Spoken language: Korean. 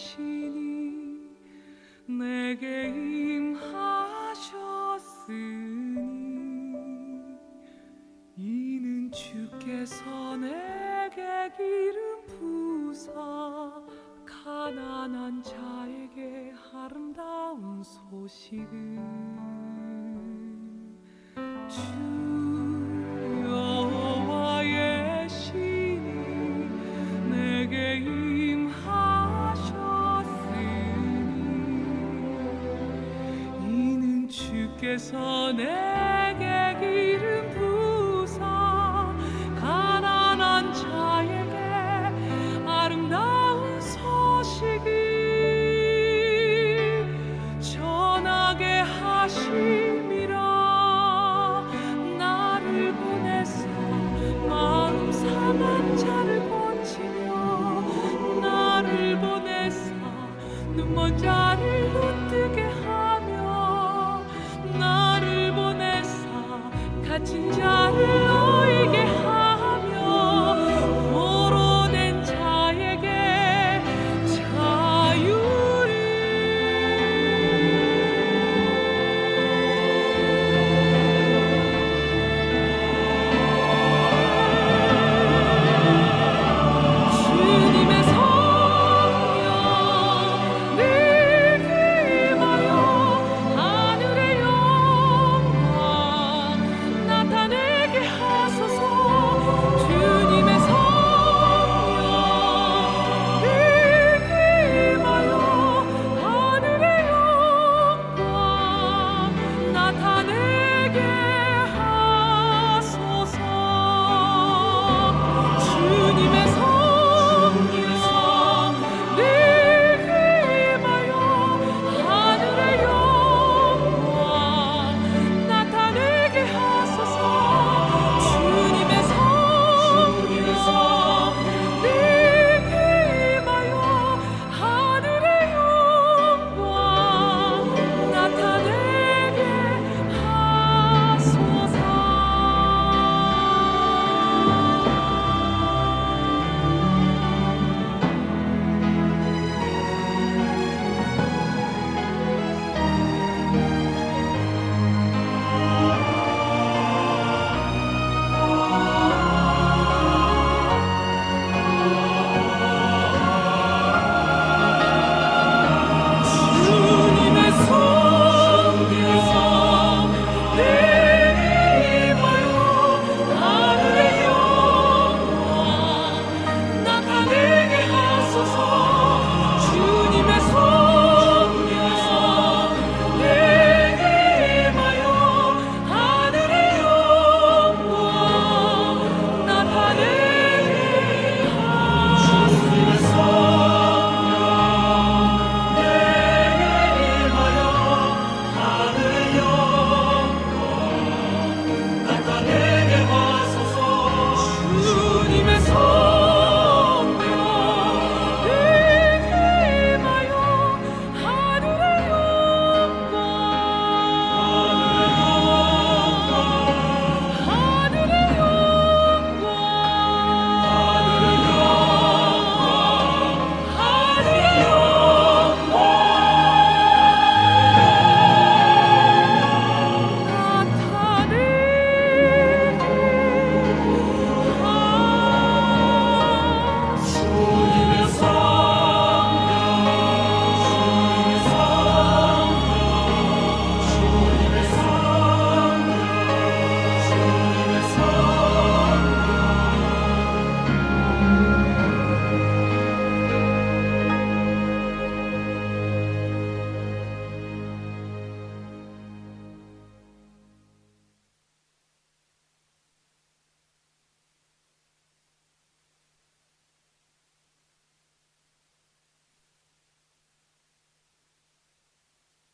신이 내게 임하셨으니 이는 주께서 내게 기름 부사 가난한 자에게 아름다운 소식을 주께서 내게 기름 부